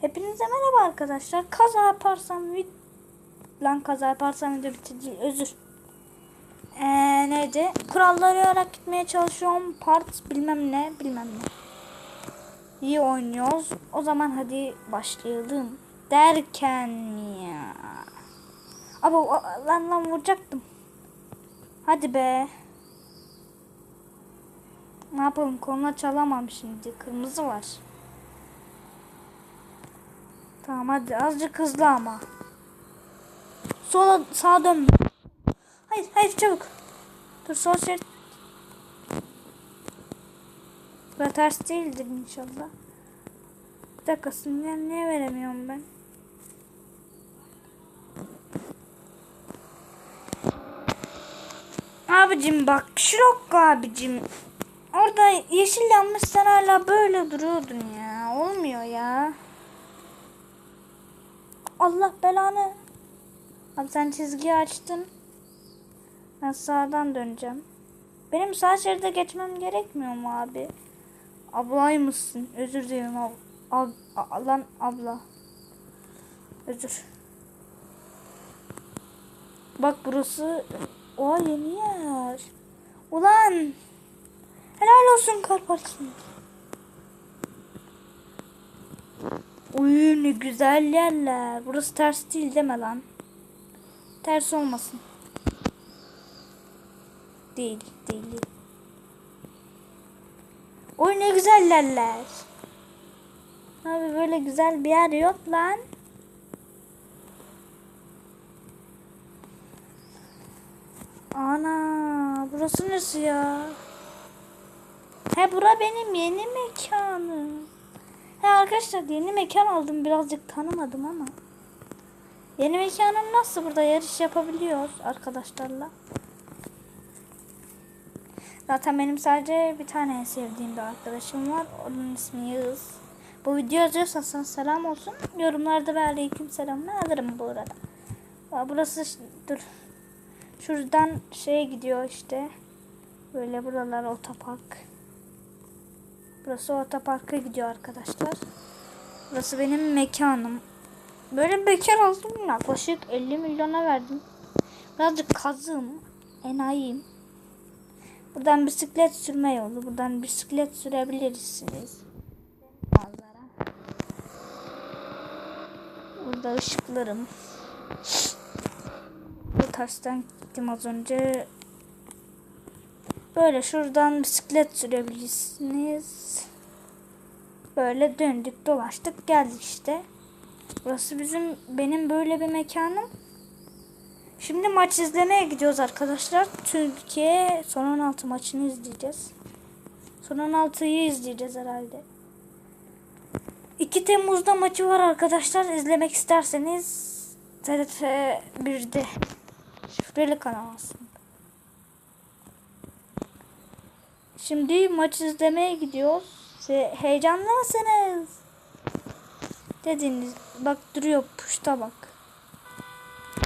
Hepinize merhaba arkadaşlar. Kaza yaparsam vid lan kaza yaparsam video bitti özür. Ee, neydi? Kuralları öğrenip gitmeye çalışıyorum. Part bilmem ne bilmem ne. İyi oynuyoruz. O zaman hadi başlayalım. Derken ya. Abi o- lan lan vuracaktım. Hadi be. Ne yapalım? Koluna çalamam şimdi. Kırmızı var. Tamam hadi azıcık hızlı ama. Sola sağa dönme. Hayır hayır çabuk. Dur sol şerit. Bu ters değildir inşallah. Bir dakika sinyal niye veremiyorum ben? Abicim bak Şirok abicim. Orada yeşil yanmış sen hala böyle duruyordun ya. Olmuyor ya. Allah belanı. Abi sen çizgiyi açtın. Ben sağdan döneceğim. Benim sağ şeride geçmem gerekmiyor mu abi? Ablaymışsın. Özür dilerim ab ab a- lan abla. Özür. Bak burası o yeni yer. Ulan helal olsun kar parçası. Uy ne güzel yerler. Burası ters değil deme lan. Ters olmasın. Değil, değil. Oy ne güzel yerler. Abi böyle güzel bir yer yok lan. Ana, burası neresi ya? He bura benim yeni mekanım. He arkadaşlar yeni mekan aldım. Birazcık tanımadım ama. Yeni mekanım nasıl burada yarış yapabiliyoruz arkadaşlarla. Zaten benim sadece bir tane sevdiğim bir arkadaşım var. Onun ismi Yağız. Bu video yazıyorsan sana selam olsun. Yorumlarda ve aleyküm selamını alırım bu arada. Aa, burası dur. Şuradan şeye gidiyor işte. Böyle buralar otopark. Burası otoparka gidiyor arkadaşlar. Burası benim mekanım. Böyle mekan aldım yaklaşık 50 milyona verdim. Birazcık kazığım. Enayiyim. Buradan bisiklet sürme yolu. Buradan bisiklet sürebilirsiniz. Manzara. Burada ışıklarım. Bu tersten gittim az önce. Böyle şuradan bisiklet sürebilirsiniz. Böyle döndük dolaştık geldik işte. Burası bizim benim böyle bir mekanım. Şimdi maç izlemeye gidiyoruz arkadaşlar. Türkiye son 16 maçını izleyeceğiz. Son 16'yı izleyeceğiz herhalde. 2 Temmuz'da maçı var arkadaşlar. İzlemek isterseniz TRT 1'de şifreli kanal aslında. Şimdi maç izlemeye gidiyoruz. Ve heyecanlı mısınız? Dediğiniz bak duruyor puşta bak.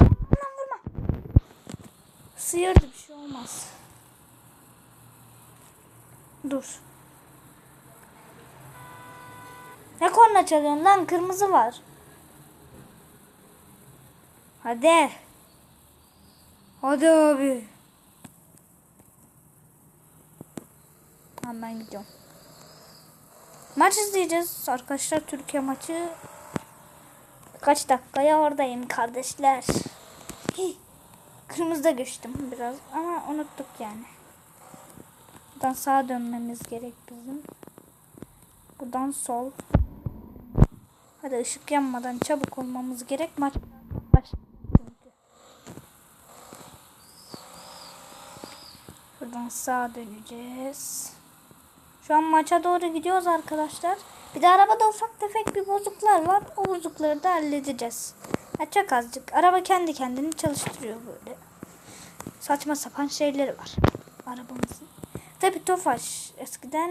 Lan vurma. Sıyırdı bir şey olmaz. Dur. Ne korna çalıyorsun lan kırmızı var. Hadi. Hadi abi. Tamam ben gidiyorum. Maç izleyeceğiz arkadaşlar Türkiye maçı. Kaç dakikaya oradayım kardeşler. Kırmızıda geçtim biraz ama unuttuk yani. Buradan sağa dönmemiz gerek bizim. Buradan sol. Hadi ışık yanmadan çabuk olmamız gerek. Maç. Buradan sağa döneceğiz. Şu an maça doğru gidiyoruz arkadaşlar. Bir de arabada ufak tefek bir bozuklar var. O bozukları da halledeceğiz. Ha, çok azıcık. Araba kendi kendini çalıştırıyor böyle. Saçma sapan şeyleri var arabamızın. Tabi Tofaş eskiden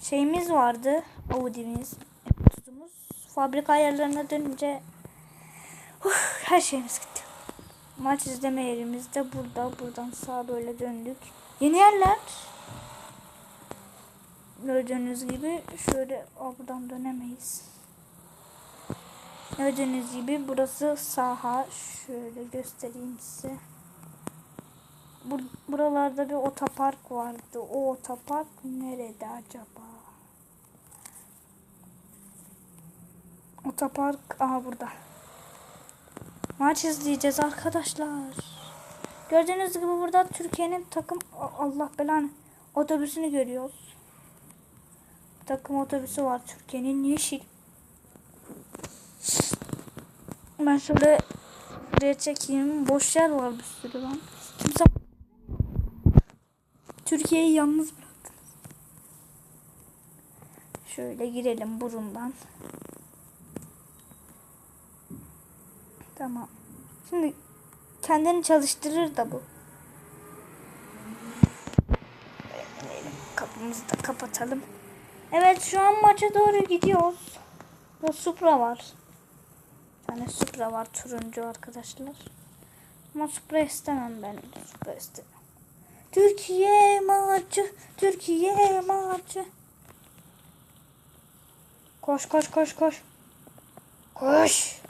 şeyimiz vardı. Audi'miz, F30'umuz. Fabrika ayarlarına dönünce uf, her şeyimiz gitti. Maç izleme yerimiz de burada. Buradan sağa böyle döndük. Yeni yerler. Gördüğünüz gibi şöyle buradan dönemeyiz. Gördüğünüz gibi burası saha. Şöyle göstereyim size. Bur buralarda bir otopark vardı. O otopark nerede acaba? Otopark aha burada. Maç izleyeceğiz arkadaşlar. Gördüğünüz gibi burada Türkiye'nin takım Allah belanı otobüsünü görüyoruz. Takım otobüsü var Türkiye'nin yeşil. Ben şöyle buraya çekeyim. Boş yer var bir sürü lan. Kimse Türkiye'yi yalnız bıraktınız. Şöyle girelim burundan. Tamam. Şimdi kendini çalıştırır da bu. Kapımızı da kapatalım. Evet şu an maça doğru gidiyoruz. Bu Supra var. Bir tane Supra var turuncu arkadaşlar. Ama Supra istemem ben. Supra istemem. Türkiye maçı, Türkiye maçı. Koş koş koş koş. Koş.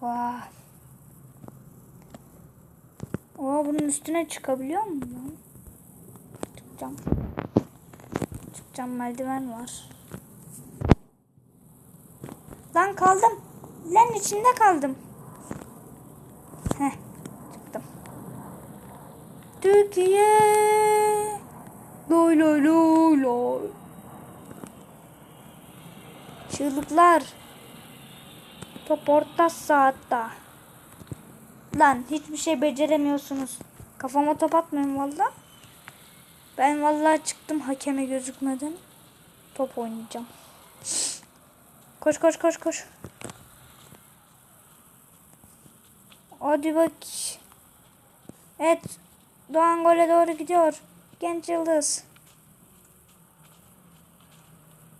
Vah. Oha bunun üstüne çıkabiliyor muyum? Çıkacağım. Çıkacağım merdiven var. Lan kaldım. Lan içinde kaldım. Heh çıktım. Türkiye. Loy loy loy loy. Çığlıklar. Top orta saatte. Lan hiçbir şey beceremiyorsunuz. Kafama top atmayın valla. Ben vallahi çıktım hakeme gözükmeden. Top oynayacağım. Koş koş koş koş. Hadi bak. Evet. Doğan gole doğru gidiyor. Genç Yıldız.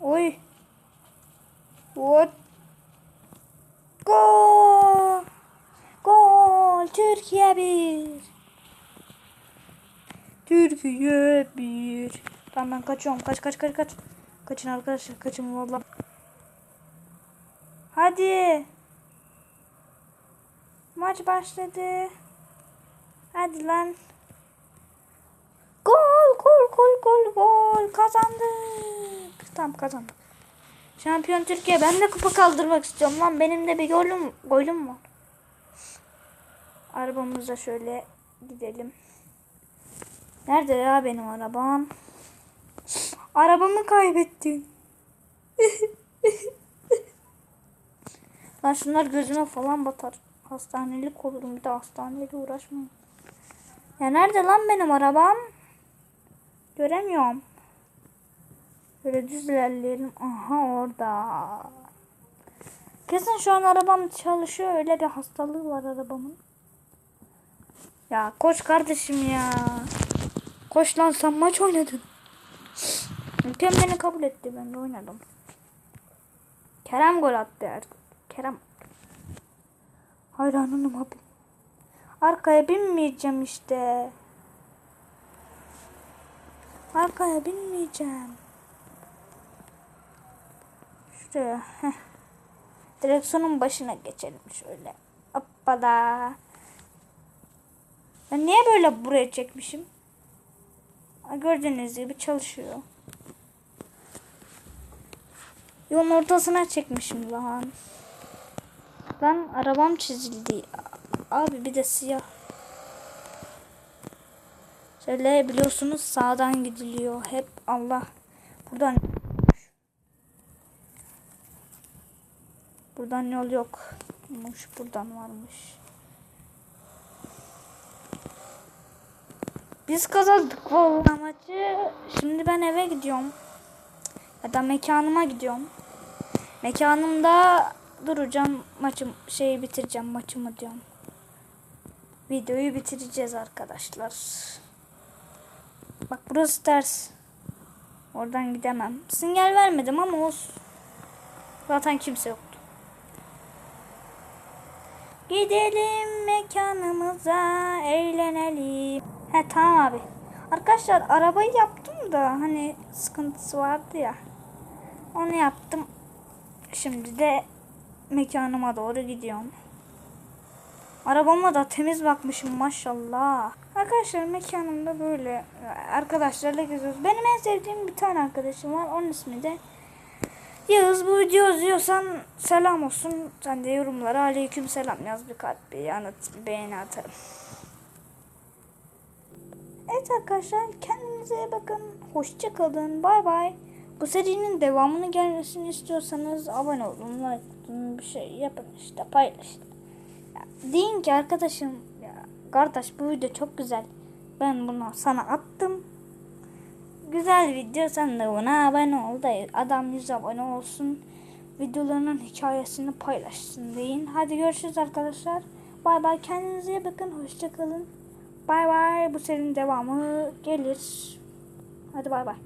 Oy. What? Gol. Gol. Türkiye bir. Türkiye bir. Tamam ben kaçıyorum. Kaç kaç kaç kaç. Kaçın arkadaşlar. Kaçın valla. Hadi. Maç başladı. Hadi lan. Gol gol gol gol gol. Kazandık. Tamam kazandık. Şampiyon Türkiye. Ben de kupa kaldırmak istiyorum lan. Benim de bir golüm, golüm var. Arabamıza şöyle gidelim. Nerede ya benim arabam? Arabamı kaybettim. Lan şunlar gözüme falan batar. Hastanelik olurum bir de hastaneyle uğraşmayayım. Ya nerede lan benim arabam? Göremiyorum. Böyle düz ilerleyelim. Aha orada. Kesin şu an arabam çalışıyor. Öyle bir hastalığı var arabamın. Ya koş kardeşim ya. Koş lan sen maç oynadın. Ülkem beni kabul etti. Ben de oynadım. Kerem gol attı ya. Kerem. Hayranım abi. Arkaya binmeyeceğim işte. Arkaya binmeyeceğim. Şuraya. Heh. Direksiyonun başına geçelim şöyle. Hoppala. Ben niye böyle buraya çekmişim? Gördüğünüz gibi çalışıyor. Yolun ortasına çekmişim lan. Lan arabam çizildi. Abi bir de siyah. Şöyle biliyorsunuz sağdan gidiliyor. Hep Allah. Buradan Buradan yol yokmuş. Buradan varmış. Biz kazandık vallahi maçı. Şimdi ben eve gidiyorum. Ya da mekanıma gidiyorum. Mekanımda duracağım. Maçım şeyi bitireceğim maçımı diyorum. Videoyu bitireceğiz arkadaşlar. Bak burası ters. Oradan gidemem. Sinyal vermedim ama olsun. Zaten kimse yoktu. Gidelim mekanımıza eğlenelim. He tamam abi. Arkadaşlar arabayı yaptım da hani sıkıntısı vardı ya. Onu yaptım. Şimdi de mekanıma doğru gidiyorum. Arabama da temiz bakmışım maşallah. Arkadaşlar mekanımda böyle arkadaşlarla geziyoruz. Benim en sevdiğim bir tane arkadaşım var. Onun ismi de Yağız. Bu videoyu izliyorsan selam olsun. Sen de yorumlara aleyküm selam yaz bir kalp bir yanıt bir beğeni atarım. Evet arkadaşlar kendinize iyi bakın. Hoşça kalın. Bay bay. Bu serinin devamını gelmesini istiyorsanız abone olun, like atın, bir şey yapın işte paylaşın. Ya, deyin ki arkadaşım ya kardeş bu video çok güzel. Ben bunu sana attım. Güzel video sen de buna abone ol da adam 100 abone olsun. Videolarının hikayesini paylaşsın deyin. Hadi görüşürüz arkadaşlar. Bay bay kendinize iyi bakın. Hoşça kalın. Bay bay. Bu serinin devamı gelir. Hadi bay bay.